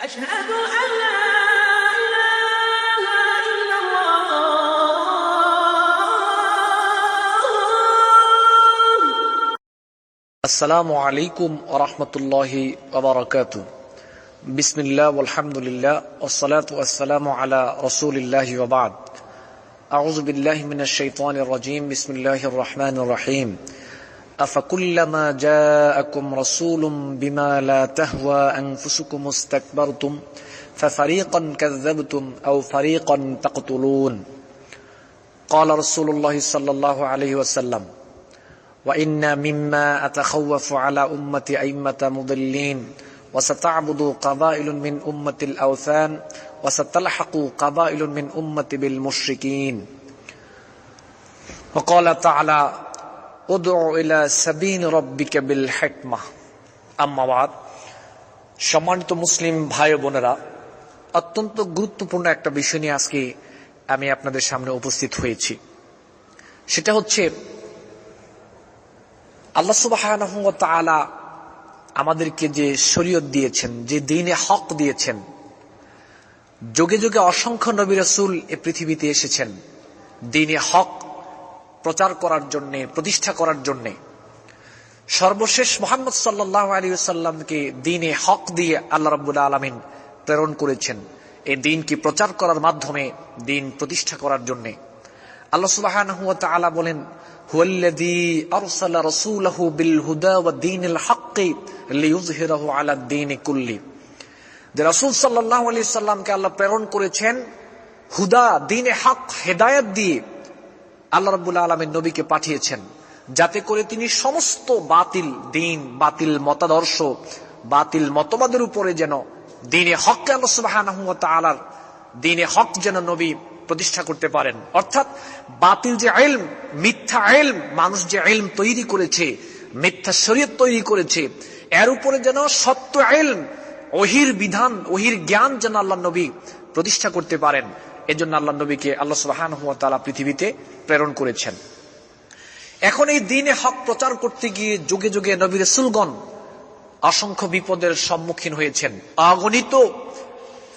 أشهد أن لا إله إلا الله. السلام عليكم ورحمة الله وبركاته. بسم الله والحمد لله والصلاة والسلام على رسول الله وبعد. أعوذ بالله من الشيطان الرجيم. بسم الله الرحمن الرحيم. أفكلما جاءكم رسول بما لا تهوى أنفسكم استكبرتم ففريقا كذبتم أو فريقا تقتلون. قال رسول الله صلى الله عليه وسلم وإن مما أتخوف على أمة أئمة مضلين وستعبد قبائل من أمة الأوثان وستلحق قبائل من أمة بالمشركين. وقال تعالى সম্মানিত মুসলিম ভাই বোনেরা, অত্যন্ত গুরুত্বপূর্ণ একটা বিষয় নিয়ে আজকে আমি আপনাদের সামনে উপস্থিত হয়েছি। সেটা হচ্ছে, আল্লাহ সুবাহ আমাদেরকে যে শরীয়ত দিয়েছেন, যে দিনে হক দিয়েছেন, যোগে যোগে অসংখ্য নবী রসুল এ পৃথিবীতে এসেছেন। দিনে হক প্রচার করার জন্যে, প্রতিষ্ঠা করার জন্যে। সর্বশেষ মোহাম্মদ সাল্লাহ আলী সাল্লামকে দিনে হক দিয়ে আল্লাহ রবুল্লা আলমিন প্রেরণ করেছেন। এই দিনকে প্রচার করার মাধ্যমে, দিন প্রতিষ্ঠা করার জন্যে। আল্লাহ বলেন আলা আল্লাহ প্রেরণ করেছেন, হুদা দ্বীনে হক, হেদায়েত দিয়ে আল্লাহ রাব্বুল আলামিন নবীকে পাঠিয়েছেন যাতে করে তিনি সমস্ত বাতিল দিন, বাতিল মতাদর্শ, বাতিল মতবাদের উপরে যেন দিনে আল্লাহ সুবহানাহু দিনে হক যেন নবী প্রতিষ্ঠা করতে পারেন। অর্থাৎ বাতিল যে এলম মিথ্যা এলম মানুষ যে এলম তৈরি করেছে, মিথ্যা শরীয়ত তৈরি করেছে, এর উপরে যেন সত্য এলম ওহির বিধান ওহির জ্ঞান যেন আল্লাহ নবী প্রতিষ্ঠা করতে পারেন। এজন্য আল্লাহ নবীকে, আল্লাহ সুবাহান তালা পৃথিবীতে প্রেরণ করেছেন। এখন এই দিনে হক প্রচার করতে গিয়ে যুগে যুগে নবী রসুলগণ অসংখ্য বিপদের সম্মুখীন হয়েছেন। অগণিত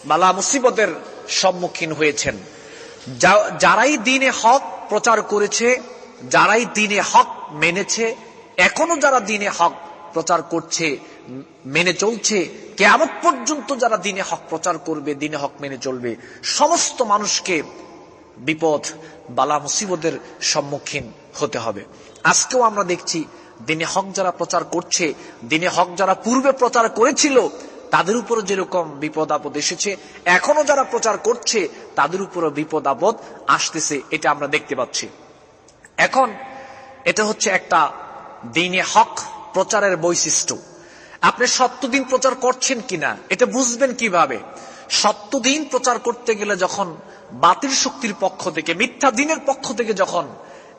বালা মুসিবতের সম্মুখীন হয়েছেন। যারাই দিনে হক প্রচার করেছে, যারাই দিনে হক মেনেছে, এখনও যারা দিনে হক প্রচার করছে মেনে চলছে কেমন পর্যন্ত যারা দিনে হক প্রচার করবে, দিনে হক মেনে চলবে, সমস্ত মানুষকে বিপদ, বালা, মুসিবতের সম্মুখীন হতে হবে। আজকেও আমরা দেখছি, দিনে হক যারা প্রচার করছে, দিনে হক যারা পূর্বে প্রচার করেছিল, তাদের উপরে যেরকম বিপদ আপদ এসেছে এখনও যারা প্রচার করছে, তাদের উপরে বিপদ আপদ আসতেছে, এটা আমরা দেখতে পাচ্ছি। এখন, এটা হচ্ছে একটা দিনে হক প্রচারের বৈশিষ্ট্য। আপনি সত্যদিন প্রচার করছেন কিনা, এটা বুঝবেন কীভাবে? সত্যদিন প্রচার করতে গেলে যখন বাতিল শক্তির পক্ষ থেকে, মিথ্যা দিনের পক্ষ থেকে যখন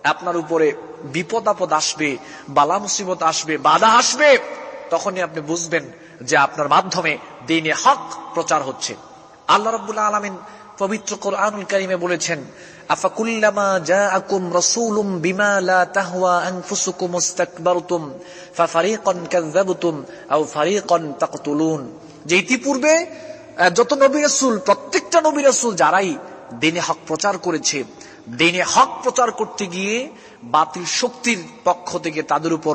আপনার উপরে বিপদ আপদ আসবে, বালা মুসিবত আসবে, বাধা আসবে, তখনই আপনি বুঝবেন যে আপনার মাধ্যমে দিনে হক প্রচার হচ্ছে। আল্লাহ রব্বুল্লাহ আলমিন পবিত্র কোরআনুল করিমে বলেছেন, আফাকুল্লামা জাআকুম রাসূলুম বিমা লা তাহওয়া আনফুসুকুম ইস্তাকবারতুম, ফাফারিকান কাযযাবতুম আও ফারিকান তাকতুলুন। যে ইতিপূর্বে যত নবী রাসূল, প্রত্যেকটা নবী রাসূল যারাই দিনে হক প্রচার করেছে, দিনে হক প্রচার করতে গিয়ে বাতিল শক্তির পক্ষ থেকে তাদের উপর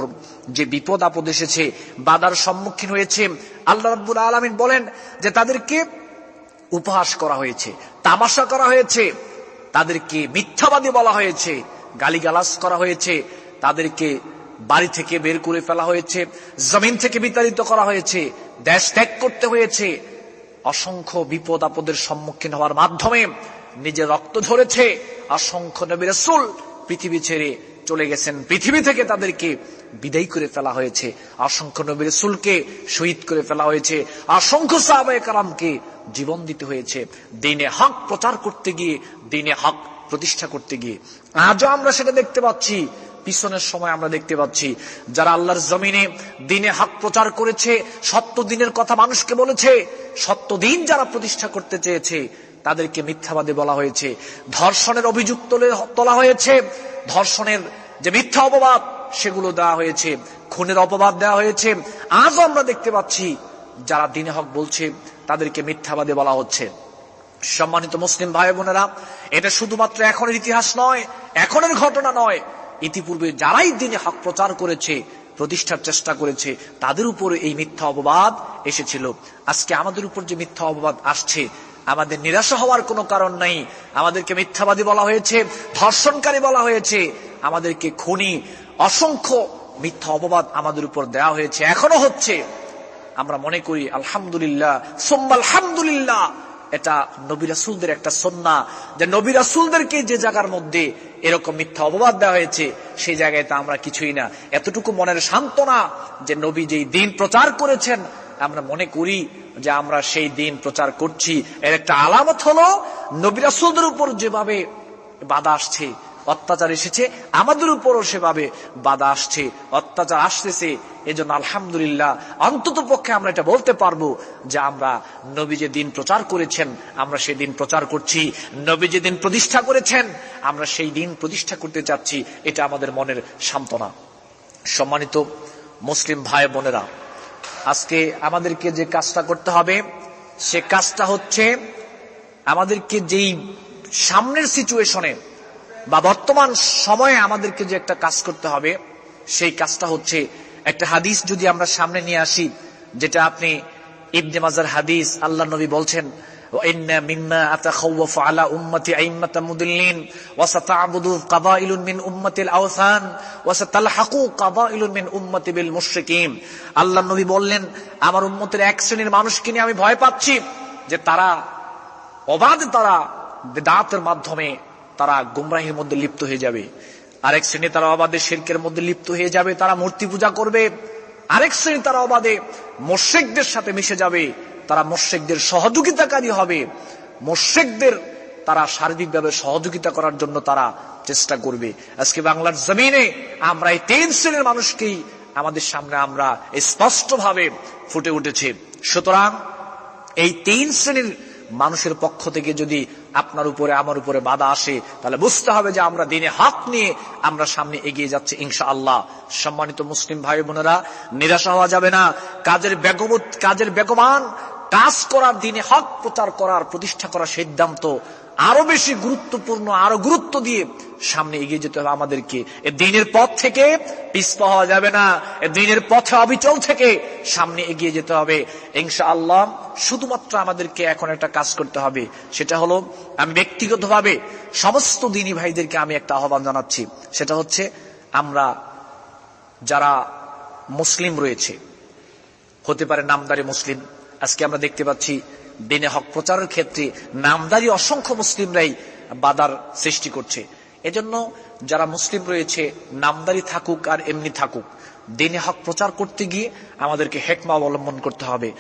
যে বিপদ আপদ এসেছে, বাধার সম্মুখীন হয়েছে, আল্লাহ রাব্বুল আলমিন বলেন যে তাদেরকে উপহাস করা হয়েছে, তামাশা করা হয়েছে, তাদেরকে মিথ্যাবাদী বলা হয়েছে, গালিগালাজ করা হয়েছে, তাদেরকে বাড়ি থেকে বের করে ফেলা হয়েছে, জমিন থেকে বিতাড়িত করা হয়েছে, দেশ ত্যাগ করতে হয়েছে, অসংখ্য বিপদ আপদের সম্মুখীন হওয়ার মাধ্যমে নিজে রক্ত ঝরেছে, অসংখ্য নবী রসুল পৃথিবী ছেড়ে চলে গেছেন। পৃথিবী থেকে তাদেরকে বিদায় করে ফেলা হয়েছে। অসংখ্য নবী রসুলকে শহীদ করে ফেলা হয়েছে। অসংখ্য সাহাবায় কালামকে জীবন দিতে হয়েছে। দিনে হক প্রচার করতে গিয়ে, দিনে হক প্রতিষ্ঠা করতে গিয়ে। আজও আমরা সেটা দেখতে পাচ্ছি। পিছনের সময় আমরা দেখতে পাচ্ছি। যারা আল্লাহর জমিনে দিনে হক প্রচার করেছে, সত্য দিনের কথা মানুষকে বলেছে, সত্য দিন যারা প্রতিষ্ঠা করতে চেয়েছে, তাদেরকে মিথ্যাবাদী বলা হয়েছে। ধর্ষণের অভিযোগ তোলা হয়েছে। ধর্ষণের যে মিথ্যা অপবাদ, সেগুলো দেওয়া হয়েছে, খুনের অপবাদ দেওয়া হয়েছে। আজও আমরা দেখতে পাচ্ছি, যারা দিনে হক বলছে, তাদেরকে মিথ্যাবাদী বলা হচ্ছে। সম্মানিত মুসলিম ভাই বোনেরা, এটা শুধুমাত্র এখনের ইতিহাস নয়, এখনের ঘটনা নয়। ইতিপূর্বে যারাই দিনে হক প্রচার করেছে, প্রতিষ্ঠার চেষ্টা করেছে, তাদের উপর এই মিথ্যা অপবাদ এসেছিল। আজকে আমাদের উপর যে মিথ্যা অপবাদ আসছে আমাদের নিরাশা হওয়ার কোনো কারণ নাই। আমাদেরকে মিথ্যাবাদী বলা হয়েছে, ধর্ষণকারী বলা হয়েছে। আমাদেরকে খুনি, অসংখ্য মিথ্যা অপবাদ আমাদের উপর দেওয়া হয়েছে। এখনও হচ্ছে। আমরা মনে করি, আলহামদুলিল্লাহ সোম্বা আলহামদুলিল্লাহ, এটা নবী রাসুলদের একটা সন্না। যে নবী রাসুলদেরকে যে জায়গার মধ্যে এরকম মিথ্যা অপবাদ দেওয়া হয়েছে, সেই জায়গায় তা আমরা কিছুই না। এতটুকু মনের সান্ত্বনা যে নবী যেই দিন প্রচার করেছেন আমরা মনে করি যে আমরা সেই দিন প্রচার করছি। এর একটা আলামত হলো, নবী রাসুলদের উপর যেভাবে বাধা আসছে, অত্যাচার এসেছে, আমাদের উপরও সেভাবে বাধা আসছে, অত্যাচার আসতেছে। এজন্য আলহামদুলিল্লাহ, অন্তত পক্ষে আমরা এটা বলতে পারব যে আমরা নবী যে দিন প্রচার করেছেন, আমরা সেই দিন প্রচার করছি। নবী যে দিন প্রতিষ্ঠা করেছেন, আমরা সেই দিন প্রতিষ্ঠা করতে চাচ্ছি। এটা আমাদের মনের সান্ত্বনা। সম্মানিত মুসলিম ভাই বোনেরা আজকে আমাদেরকে যে কাজটা করতে হবে, সে কাজটা হচ্ছে আমাদেরকে যেই সামনের সিচুয়েশনে বা বর্তমান সময়ে আমাদেরকে যে একটা কাজ করতে হবে, সেই কাজটা হচ্ছে একটা হাদিস যদি আমরা সামনে নিয়ে আসি, যেটা আপনি ইবনে মাজার হাদিস আল্লাহ নবী বলছেন وإن مما أتخوف على أمتي أئمة مضلين وستعبد قبائل من أمة الأوثان وستلحق قبائل من أمتي بالمشركين আল্লাহ নবী বললেন আমার উম্মতের এক শ্রেণীর মানুষকে নিয়ে আমি ভয় পাচ্ছি যে তারা অবাধে তারা বেদাতের মাধ্যমে তারা গুমরাহির মধ্যে লিপ্ত হয়ে যাবে আরেক শ্রেণী তারা অবাধে শিল্পের মধ্যে লিপ্ত হয়ে যাবে তারা মূর্তি পূজা করবে আরেক শ্রেণি তারা অবাধে মোর্শেকদের সাথে মিশে যাবে, তারা মোর্শেকদের সহযোগিতাকারী হবে। মোর্শেকদের তারা শারীরিকভাবে সহযোগিতা করার জন্য তারা চেষ্টা করবে। আজকে বাংলার জমিনে আমরা এই তিন শ্রেণির মানুষকেই আমাদের সামনে আমরা স্পষ্টভাবে ফুটে উঠেছে। সুতরাং এই তিন শ্রেণির মানুষের পক্ষ থেকে যদি আপনার উপরে, আমার উপরে বাধা আসে, তাহলে বুঝতে হবে যে আমরা দিনে হাত নিয়ে আমরা সামনে এগিয়ে যাচ্ছি ইনশা আল্লাহ সম্মানিত মুসলিম ভাই বোনেরা, নিরাশা হওয়া যাবে না। কাজের বেগবত কাজের বেগবান কাজ করার দিনে, হক প্রচার করার, প্রতিষ্ঠা করার সিদ্ধান্ত আরও বেশি গুরুত্বপূর্ণ, আরও গুরুত্ব দিয়ে সামনে এগিয়ে যেতে হবে আমাদেরকে। এ দিনের পথ থেকে পিছপা হওয়া যাবে না। এ দিনের পথে অবিচল থেকে সামনে এগিয়ে যেতে হবে। ইনশা আল্লাহ শুধুমাত্র আমাদেরকে এখন একটা কাজ করতে হবে। সেটা হলো, আমি ব্যক্তিগতভাবে সমস্ত দিনী ভাইদেরকে আমি একটা আহ্বান জানাচ্ছি। সেটা হচ্ছে, আমরা যারা মুসলিম রয়েছে, হতে পারে নামদারি মুসলিম আজকে আমরা দেখতে পাচ্ছি দিনে হক প্রচারের ক্ষেত্রে নামদারি অসংখ্য মুসলিমরাই বাধার সৃষ্টি করছে। এজন্য যারা মুসলিম রয়েছে, নামদারি থাকুক আর এমনি থাকুক, দিনে হক প্রচার করতে গিয়ে আমাদেরকে হেকমা অবলম্বন করতে হবে।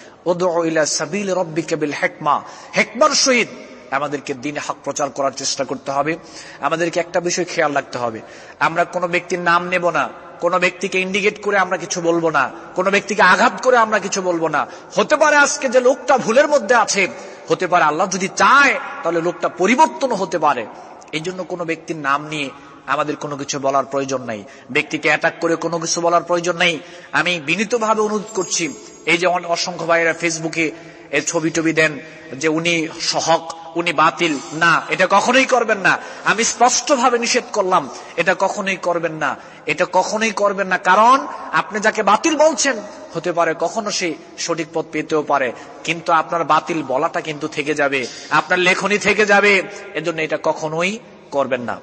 হেকমা, হেকমার সহিত আমাদেরকে দিনে হক প্রচার করার চেষ্টা করতে হবে। আমাদেরকে একটা বিষয় খেয়াল রাখতে হবে। আমরা কোনো ব্যক্তির নাম নেব না। কোনো ব্যক্তিকে ইন্ডিকেট করে আমরা কিছু বলব না। কোনো ব্যক্তিকে আঘাত করে আমরা কিছু বলব না। হতে পারে আজকে যে লোকটা ভুলের মধ্যে আছে, হতে পারে আল্লাহ যদি চায়, তাহলে লোকটা পরিবর্তন হতে পারে। এই জন্য কোনো ব্যক্তির নাম নিয়ে আমাদের কোনো কিছু বলার প্রয়োজন নাই। ব্যক্তিকে অ্যাটাক করে কোনো কিছু বলার প্রয়োজন নেই। আমি বিনীতভাবে অনুরোধ করছি, এই যে অসংখ্য ভাইয়েরা ফেসবুকে এর ছবি টবি দেন যে উনি সহক উনি বাতিল। না, এটা কখনোই করবেন না। আমি স্পষ্টভাবে নিষেধ করলাম, এটা কখনোই করবেন না। এটা কখনোই করবেন না, কারণ আপনি যাকে বাতিল বলছেন, হতে পারে কখনো সে সঠিক পথ পেতেও পারে, কিন্তু আপনার বাতিল বলাটা কিন্তু থেকে যাবে, আপনার লেখনী থেকে যাবে, এজন্য এটা কখনোই করবেন না।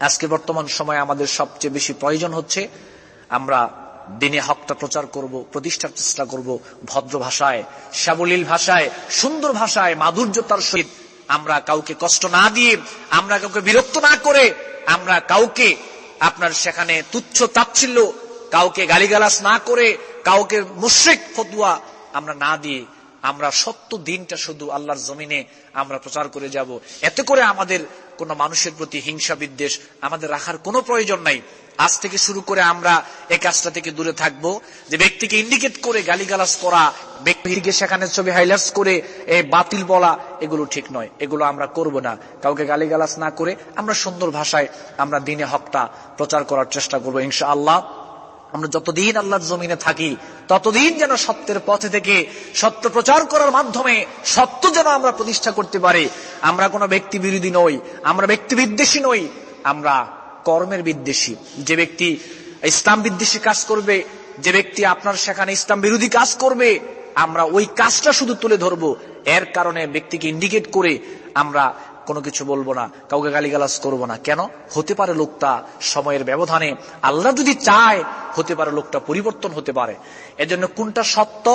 আজকে বর্তমান সময়ে আমাদের সবচেয়ে বেশি প্রয়োজন হচ্ছে, আমরা দিনে হকটা প্রচার করব, প্রতিষ্ঠার চেষ্টা করব, ভদ্র ভাষায়, সাবলীল ভাষায়, সুন্দর ভাষায়, মাধুর্যতার সহিত আমরা কাউকে কষ্ট না দিয়ে, আমরা কাউকে বিরক্ত না করে, আমরা কাউকে আপনার সেখানে তুচ্ছ তাচ্ছিল্য, কাউকে গালিগালাস না করে, কাউকে মুশ্রিক ফতুয়া আমরা না দিয়ে, আমরা সত্য দিনটা শুধু আল্লাহর জমিনে আমরা প্রচার করে যাব। এতে করে আমাদের কোনো মানুষের প্রতি হিংসা বিদ্বেষ আমাদের রাখার কোনো প্রয়োজন নাই। আজ থেকে শুরু করে আমরা এই কাজটা থেকে দূরে থাকব। যে ব্যক্তিকে ইন্ডিকেট করে গালিগালাজ করা, ব্যক্তিকে সেখানে ছবি হাইলাইটস করে, এই বাতিল বলা, এগুলো ঠিক নয়। এগুলো আমরা করব না। কাউকে গালিগালাজ না করে আমরা সুন্দর ভাষায় আমরা দিনে হকটা প্রচার করার চেষ্টা করব ইনশা আল্লাহ আমরা যতদিন আল্লাহর জমিনে থাকি, ততদিন যেন সত্যের পথে থেকে সত্য প্রচার করার মাধ্যমে সত্য যেন আমরা প্রতিষ্ঠা করতে পারি। আমরা কোনো ব্যক্তি বিরোধী নই, আমরা ব্যক্তি বিদ্বেষী নই, আমরা কর্মের বিদ্বেষী। যে ব্যক্তি ইসলাম বিদ্বেষী কাজ করবে, যে ব্যক্তি আপনার সেখানে ইসলাম বিরোধী কাজ করবে, আমরা ওই কাজটা শুধু তুলে ধরবো। এর কারণে ব্যক্তিকে ইন্ডিকেট করে আমরা কোনো কিছু বলব না, কাউকে গালিগালাজ করব না। কেন? হতে পারে লোকটা সময়ের ব্যবধানে, আল্লাহ যদি চায়, হতে পারে লোকটা পরিবর্তন হতে পারে। এজন্য কোনটা সত্য,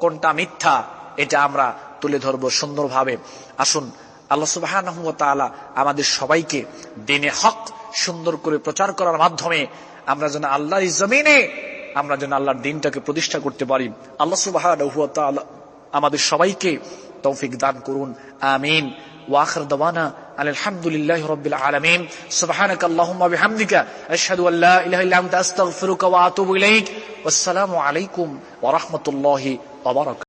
কোনটা মিথ্যা, এটা আমরা তুলে ধরবো সুন্দরভাবে। আসুন, আল্লাহ সুবাহ আমাদের সবাইকে দিনে হক সুন্দর করে প্রচার করার মাধ্যমে আমরা যেন আল্লাহর জমিনে, আমরা যেন আল্লাহর দিনটাকে প্রতিষ্ঠা করতে পারি। আল্লাহ সুবাহ আমাদের সবাইকে তৌফিক দান করুন। আমিন। وآخر دوانا ان الحمد لله رب العالمين. سبحانك اللهم وبحمدك أشهد أن لا إله إلا أنت أستغفرك وأتوب إليك. والسلام عليكم ورحمة الله وبركاته.